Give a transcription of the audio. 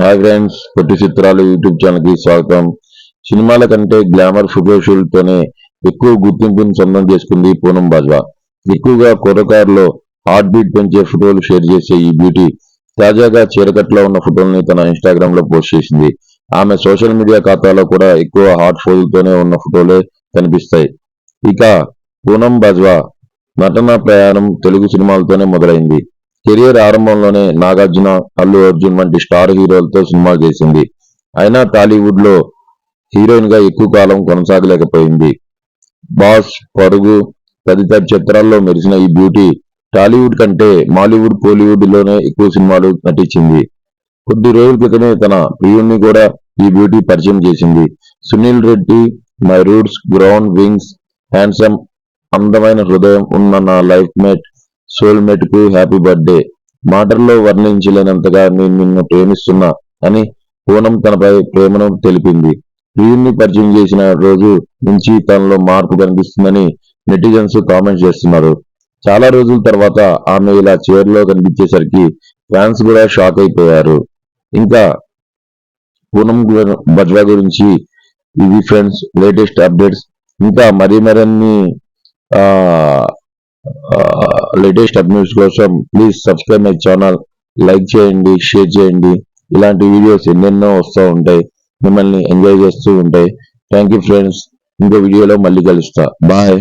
Hi friends పొట్టి చిత్రాలు YouTube ఛానల్కి స్వాగతం సినిమాల కంటే గ్లామర్ ఫోటోషూట్తోనే ఎక్కువ గుర్తింపును సొంతం చేసుకుంది పూనం బాజ్వా ఎక్కువగా కొరకారులో హార్ట్ బీట్ పెంచే ఫోటోలు షేర్ చేసే ఈ బ్యూటీ తాజాగా చీరకట్లో ఉన్న ఫోటోల్ని తన ఇన్స్టాగ్రామ్లో పోస్ట్ చేసింది. ఆమె సోషల్ మీడియా ఖాతాలో కూడా ఎక్కువ హాట్ ఫోజులతోనే ఉన్న ఫోటోలే కనిపిస్తాయి. ఇక పూనం బాజ్వా నటన ప్రయాణం తెలుగు సినిమాలతోనే మొదలైంది. కెరియర్ ఆరంభంలోనే నాగార్జున అల్లు అర్జున్ వంటి స్టార్ హీరోలతో సినిమాలు చేసింది. అయినా టాలీవుడ్లో హీరోయిన్గా ఎక్కువ కాలం కొనసాగలేకపోయింది. బాస్ పరుగు తదితర చిత్రాల్లో మెరిసిన ఈ బ్యూటీ టాలీవుడ్ కంటే మాలీవుడ్ కోలీవుడ్లోనే ఎక్కువ సినిమాలు నటించింది. కొద్ది రోజుల క్రితమే తన ప్రియుణ్ణి కూడా ఈ బ్యూటీ పరిచయం చేసింది. Sunil Reddy my roots ground wings handsome అందమైన హృదయం ఉన్న నా లైఫ్ మేట్ సోల్మేట్కు హ్యాపీ బర్త్డే. మాటల్లో వర్ణించలేనంతగా నేను నిన్ను ప్రేమిస్తున్నా అని పూనం తనపై ప్రేమను తెలిపింది. ప్రియుణ్ణి పరిచయం చేసిన రోజు నుంచి తనలో మార్పు కనిపిస్తుందని నెటిజన్స్ కామెంట్ చేస్తున్నారు. చాలా రోజుల తర్వాత ఆమె ఇలా చీరలో కనిపించేసరికి ఫ్యాన్స్ కూడా షాక్ అయిపోయారు. ఇంకా పూనం బజ్వా గురించి ఇవి ఫ్రెండ్స్ లేటెస్ట్ అప్డేట్స్. ఇంకా మరీ మరిన్ని లేటెస్ట్ అప్డేట్స్ కోసం please subscribe my channel like చేయండి షేర్ చేయండి. ఇలాంటి వీడియోస్ ఎన్నెన్నో వస్తూ ఉంటాయి. మిమ్మల్ని ఎంజాయ్ చేస్తూ ఉంటాయి. థ్యాంక్ యూ ఫ్రెండ్స్ ఇంకో వీడియోలో మళ్ళీ కలుస్తా. బాయ్